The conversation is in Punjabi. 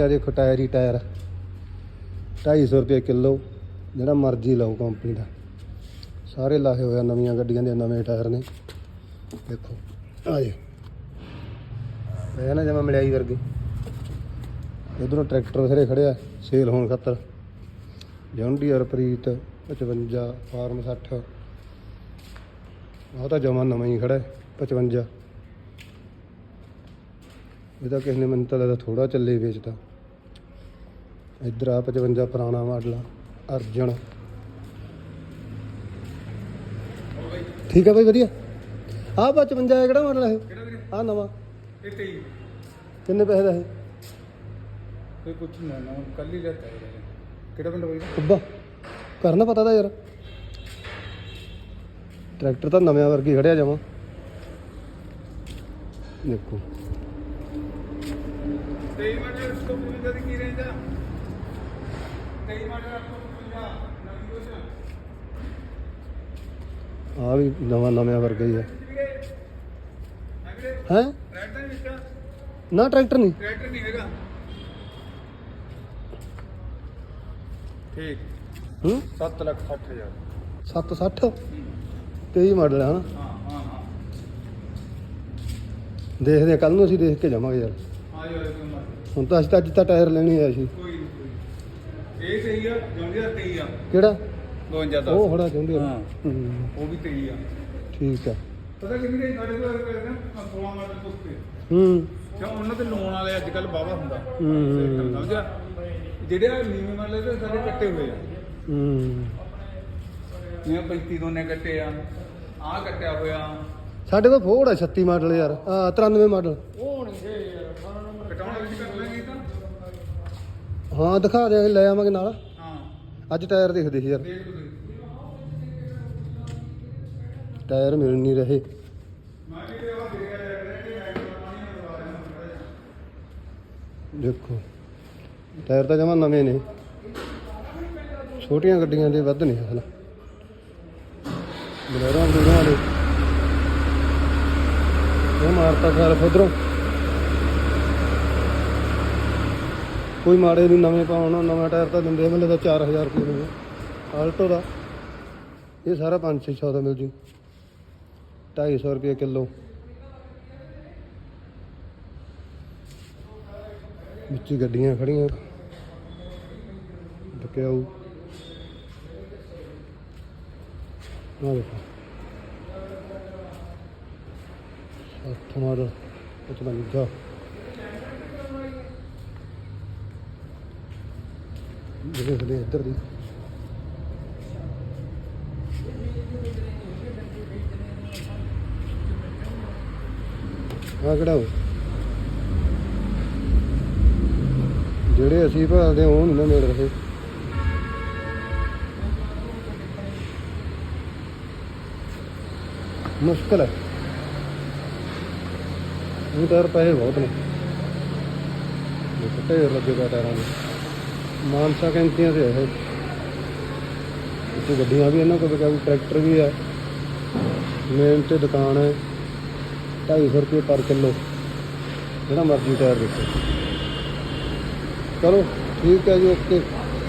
ਆ ਦੇਖੋ ਟਾਇਰ ਹੀ ਟਾਇਰ। 250 ਰੁਪਏ ਕਿਲੋ, ਜਿਹੜਾ ਮਰਜ਼ੀ ਲਓ ਕੰਪਨੀ ਦਾ। ਸਾਰੇ ਲਾਹੇ ਹੋਇਆ ਨਵੀਆਂ ਗੱਡੀਆਂ ਦੇ, ਨਵੇਂ ਟਾਇਰ ਨੇ। ਦੇਖੋ ਆਏ ਜੇ। ਇਹ ਨਾ ਜਮਾ ਮਿਲਾਈ ਵਰਗੇ। ਉਧਰੋਂ ਟਰੈਕਟਰ ਬਥੇਰੇ ਖੜਿਆ ਸੇਲ ਹੋਣ ਖਾਤਰ। ਜੌਂਡੀਅਰ ਪ੍ਰੀਤ 55 ਫਾਰਮ 60 ਉਹ ਤਾਂ ਜਮਾ ਨਵਾਂ ਹੀ ਖੜਾ ਹੈ 55 ਇਹਦਾ ਕਿਸੇ ਨੇ ਮੈਨੂੰ ਤਾਂ ਲੱਗਦਾ ਥੋੜਾ ਚੱਲੇ ਵੇਚਦਾ ਇੱਧਰ ਆ 55 ਪੁਰਾਣਾ ਮਾਡਲ ਅਰਜਨ। ਠੀਕ ਆ ਬਾਈ ਵਧੀਆ? ਆ 55 ਹੈ ਕਿਹੜਾ ਮਾਡਲ ਹੈ ਕਿਹੜਾ ਵੀਰੇ? ਆ ਨਵਾਂ। ਇਹ ਤੇਈ। ਕਿੰਨੇ ਪੈਸੇ ਦਾ ਹੈ ਕੋਈ ਕੁਛ ਨਾ ਨਾ ਕੱਲ ਹੀ ਲੈਤਾ ਕਿਹੜਾ ਪਿੰਡ ਬਈ? ਉੱਬਾ ਕਰਨਾ ਪਤਾ ਤਾਂ ਯਾਰ। ਟਰੈਕਟਰ ਤਾਂ ਨਵੇਂ ਵਰਗੀ ਖੜਿਆ ਜਾਵਾਂ ਦੇਖੋ। ਤੇਈ ਮਾਡਲ ਤੋਂ ਪੂਰੀ ਦੀ ਕੀ ਰੇਂਜ ਆ ਤੇਈ ਮਾਡਲ ਆਪਕੋ 55 ਨਵੀਂ ਕੁਛ ਆ ਵੀ ਨਵਾਂ ਨਵੇਂ ਵਰਗਾ ਹੀ ਆ। ਹੈ? ਹੈ ਨਾ ਟਰੈਕਟਰ ਨਹੀਂ। ਟਰੈਕਟਰ ਨਹੀਂ ਹੈਗਾ ਠੀਕ। ਹੂੰ? 7 ਲੱਖ 60 ਹਜ਼ਾਰ। 760 23 ਮਾਡਲ ਹੈ ਹਨਾ? ਹਾਂ ਹਾਂ ਹਾਂ। ਦੇਖਦੇ ਕੱਲ ਨੂੰ ਅਸੀਂ ਦੇਖ ਕੇ ਜਾਵਾਂਗੇ ਯਾਰ। ਹਾਂ ਯਾਰ ਕੋਈ ਮਰ ਹੁਣ ਤਾਂ ਅਸੀਂ ਤਾਂ ਅੱਜ ਤਾਂ ਟਾਇਰ ਲੈਣੀ ਆਇਆ ਸੀ ਕੋਈ ਨਹੀਂ ਕੋਈ ਇਹ ਤੇਈ ਆ ਜੌਂਡੀਆ ਤੇਈ ਆ। ਕਿਹੜਾ? 52 ਦਾ ਉਹ ਖੜਾ ਚਾਹੁੰਦੇ ਹਾਂ। ਹੂੰ ਉਹ ਵੀ ਤੇਈ ਆ। ਠੀਕ ਆ। ਪਤਾ ਕਿ ਵੀਰੇ ਸਾਡੇ ਕੋਲ ਕਰਦੇ ਨਾ 16 ਮਾਡਲ ਤੋਂ ਉੱਤੇ ਹੂੰ। ਕਿਉਂ ਉਹਨਾਂ ਤੇ ਲੋਨ ਵਾਲੇ ਅੱਜ ਕੱਲ ਬਾਵਾ ਹੁੰਦਾ। ਹੂੰ। ਸਮਝਿਆ? ਜਿਹੜੇ ਆ ਨੀਵੇਂ ਵਾਲੇ ਤੇ ਸਾਰੇ ਕੱਟੇ ਹੋਏ ਆ। ਹੂੰ। ਜਿਵੇਂ 35 ਦੋਨੇ ਕੱਟੇ ਆ। ਆਹ ਕੱਟਿਆ ਹੋਇਆ। ਸਾਡੇ ਕੋਲ ਫੋੜ ਆ 36 ਮਾਡਲ ਯਾਰ। ਆ 93 ਮਾਡਲ ਕਟਾਉਣ ਵਿੱਚ ਕਰ ਲਾਂਗੇ ਤਾਂ ਹਾਂ ਦਿਖਾ ਦੇ ਲੈ ਆਵਾਂਗੇ ਨਾਲ। ਹਾਂ। ਅੱਜ ਟਾਇਰ ਦੇਖਦੇ ਸੀ ਯਾਰ। ਦੇਖ ਲਓ ਤੁਸੀਂ। ਟਾਇਰ ਮਿਲ ਨਹੀਂ ਰਹੇ। ਮੈਂ ਵੀ ਇਹ ਦੇਖ ਰਿਹਾ ਰਿਹਾ ਕਿ ਮੈਂ ਪਾਣੀ ਨਾਲ ਲਵਾ ਰਿਹਾ ਥੋੜਾ ਜਿਹਾ ਦੇਖੋ ਟਾਇਰ ਤਾਂ ਜਮਾ ਨਵੇਂ ਨੇ। ਛੋਟੀਆਂ ਗੱਡੀਆਂ ਦੇ ਵੱਧ ਨੇ ਹਨਾ। ਬਲੇਰੋਂ ਬਲੂਰੋਂ ਵਾਲੇ। ਇਹ ਮਾਰਤਾ ਖਿਆਲ ਉਧਰੋਂ ਕੋਈ ਮਾੜੇ ਨਹੀਂ ਨਵੇਂ ਪਾਉਣ, ਨਵਾਂ ਟਾਇਰ ਤਾਂ ਦਿੰਦੇ ਮੈਨੂੰ ਤਾਂ 4000 ਰੁਪਏ ਨੂੰ ਆਲਟੋ ਦਾ। ਇਹ ਸਾਰਾ 5-600 ਦਾ ਮਿਲ ਜੂ। 250 ਰੁਪਏ ਕਿਲੋ। ਵਿੱਚ ਗੱਡੀਆਂ ਖੜੀਆਂ। ਟਕਿਆਊ ਆ ਦੇਖੋ। ਸੱਠ ਮਾਡਲ 55 ਜਿਹੜੇ ਖੜੇ ਇੱਧਰ ਦੀ। ਆ ਕਿਹੜਾ ਉਹ? ਜਿਹੜੇ ਅਸੀਂ ਭਾਲਦੇ ਉਹ ਨਹੀਂ ਨਾ ਮਿਲ ਰਹੇ। ਮੁਸ਼ਕਲ ਹੈ ਉਹ ਟਾਇਰ ਪੈਸੇ ਬਹੁਤ ਨੇ। ਇਹ ਢੇਰ ਲੱਗੇਗਾ ਟਾਇਰਾਂ ਦੇ। ਮਾਨਸਾ ਕੈਂਤੀਆਂ ਤੇ ਇਹ। ਇੱਥੇ ਗੱਡੀਆਂ ਵੀ ਇਹਨਾਂ ਕੋਲ ਬਚਾ ਟਰੈਕਟਰ ਵੀ ਹੈ ਮੇਨ ਤੇ ਦੁਕਾਨ ਹੈ 250 ਰੁਪਏ ਪਰ ਕਿਲੋ। ਜਿਹੜਾ ਮਰਜ਼ੀ ਟਾਇਰ ਦੇਖੋ। ਚਲੋ, ਠੀਕ ਹੈ ਜੀ, ਓਕੇ।